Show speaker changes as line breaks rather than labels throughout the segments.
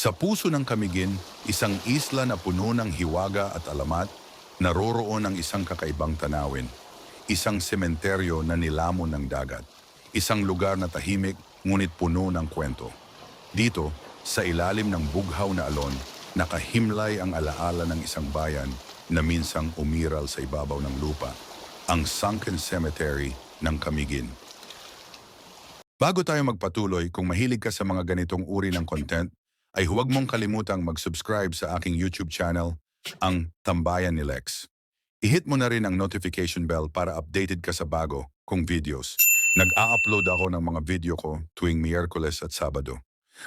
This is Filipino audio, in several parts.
Sa puso ng Kamigin, isang isla na puno ng hiwaga at alamat, naroroon ang isang kakaibang tanawin. Isang sementeryo na nilamon ng dagat. Isang lugar na tahimik ngunit puno ng kwento. Dito, sa ilalim ng bughaw na alon, nakahimlay ang alaala ng isang bayan na minsang umiral sa ibabaw ng lupa, ang Sunken Cemetery ng Kamigin. Bago tayo magpatuloy, kung mahilig ka sa mga ganitong uri ng content, ay huwag mong kalimutang mag-subscribe sa aking YouTube channel, ang Tambayan ni Lex. I-hit mo na rin ang notification bell para updated ka sa bago kong videos. Nag-a-upload ako ng mga video ko tuwing Miyerkules at Sabado.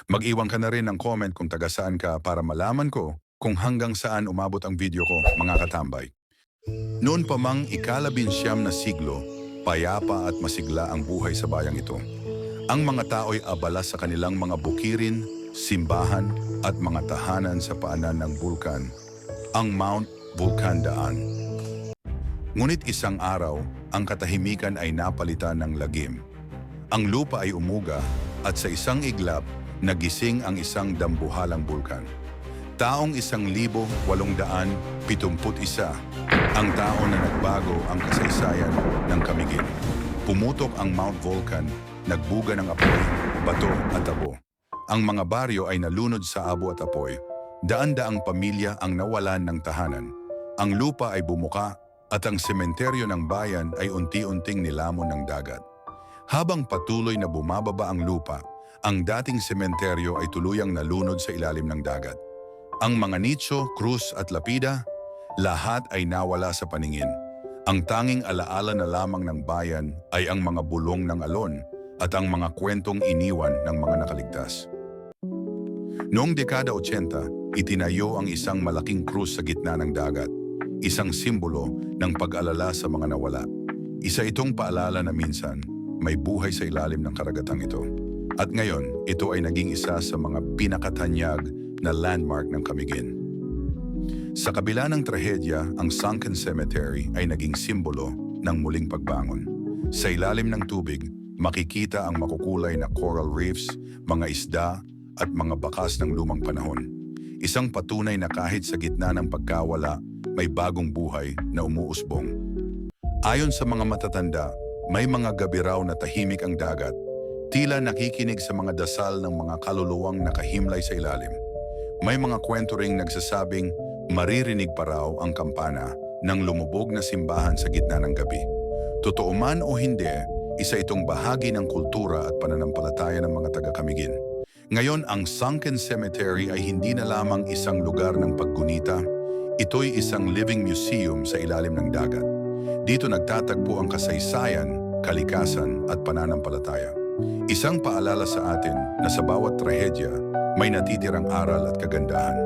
Mag-iwan ka na rin ng comment kung taga saan ka para malaman ko kung hanggang saan umabot ang video ko, mga katambay. Noon pa mang ikalabinsyam na siglo, payapa at masigla ang buhay sa bayang ito. Ang mga tao'y abala sa kanilang mga bukirin, simbahan at mga tahanan sa paanan ng bulkan, ang Mount Vulcandaan. Ngunit isang araw, ang katahimikan ay napalitan ng lagim. Ang lupa ay umuga at sa isang iglap, nagising ang isang dambuhalang bulkan. Taong isang libo, walong daan, pitumput isa, ang tao na nagbago ang kasaysayan ng kamigin. Pumutok ang Mount Vulcan, nagbuga ng apoy, bato at abo. Ang mga baryo ay nalunod sa abo at apoy. Daan-daang pamilya ang nawalan ng tahanan. Ang lupa ay bumuka at ang sementeryo ng bayan ay unti-unting nilamon ng dagat. Habang patuloy na bumababa ang lupa, ang dating sementeryo ay tuluyang nalunod sa ilalim ng dagat. Ang mga nicho, krus at lapida, lahat ay nawala sa paningin. Ang tanging alaala na lamang ng bayan ay ang mga bulong ng alon at ang mga kwentong iniwan ng mga nakaligtas. Noong dekada 80, itinayo ang isang malaking krus sa gitna ng dagat, isang simbolo ng pag-alala sa mga nawala. Isa itong paalala na minsan may buhay sa ilalim ng karagatang ito. At ngayon, ito ay naging isa sa mga pinakatanyag na landmark ng Kamigin. Sa kabila ng trahedya, ang Sunken Cemetery ay naging simbolo ng muling pagbangon. Sa ilalim ng tubig, makikita ang makukulay na coral reefs, mga isda at mga bakas ng lumang panahon. Isang patunay na kahit sa gitna ng pagkawala, may bagong buhay na umuusbong. Ayon sa mga matatanda, may mga gabi raw na tahimik ang dagat, tila nakikinig sa mga dasal ng mga kaluluwang nakahimlay sa ilalim. May mga kwento ring nagsasabing maririnig pa raw ang kampana ng lumubog na simbahan sa gitna ng gabi. Totoo man o hindi, isa itong bahagi ng kultura at pananampalataya ng mga taga-Kamigin. Ngayon, ang Sunken Cemetery ay hindi na lamang isang lugar ng paggunita, ito'y isang living museum sa ilalim ng dagat. Dito nagtatagpo ang kasaysayan, kalikasan at pananampalataya. Isang paalala sa atin na sa bawat trahedya may natitirang aral at kagandahan.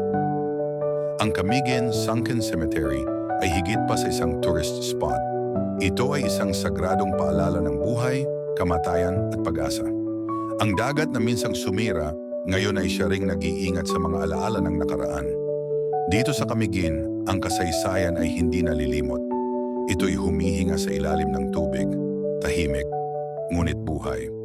Ang Camiguin Sunken Cemetery ay higit pa sa isang tourist spot. Ito ay isang sagradong paalala ng buhay, kamatayan at pag-asa. Ang dagat na minsang sumira, ngayon ay siya ring nag-iingat sa mga alaala ng nakaraan. Dito sa Camiguin, ang kasaysayan ay hindi nalilimot. Ito'y humihinga sa ilalim ng tubig, tahimik, ngunit buhay.